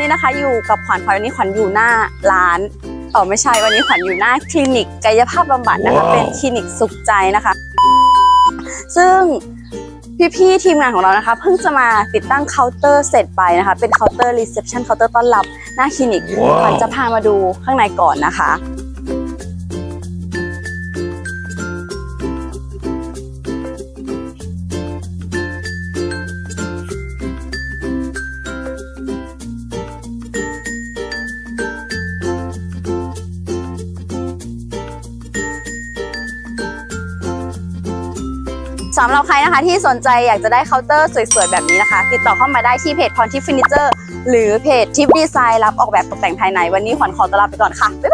ดีค่ะวันนี้นะคะอยู่กับขวัญขวัญวันนี้ขวัญอยู่หน้าร้านเออไม่ใช่วันนี้ขวัญอยู่หน้าคลินิกกายภาพบำบัดนะคะว้าวเป็นคลินิกสุขใจนะคะ ซึ่งพี่ๆทีมงานของเรานะคะเพิ่งจะมาติดตั้งเคาน์เตอร์เสร็จไปนะคะเป็นเคาน์เตอร์รีเซพชันเคาน์เตอร์ต้อนรับหน้าคลินิกว้าวขวัญจะพามาดูข้างในก่อนนะคะ สำหรับใครนะคะที่สนใจอยากจะได้เคาน์เตอร์สวยๆ แบบนี้นะคะ ติดต่อเข้ามาได้ที่เพจพรทิฟเฟอร์นิเจอร์หรือเพจทิฟดีไซน์รับออกแบบตกแต่งภายในวันนี้ขวัญขอตวลาไปก่อนค่ะบ๊ายบาย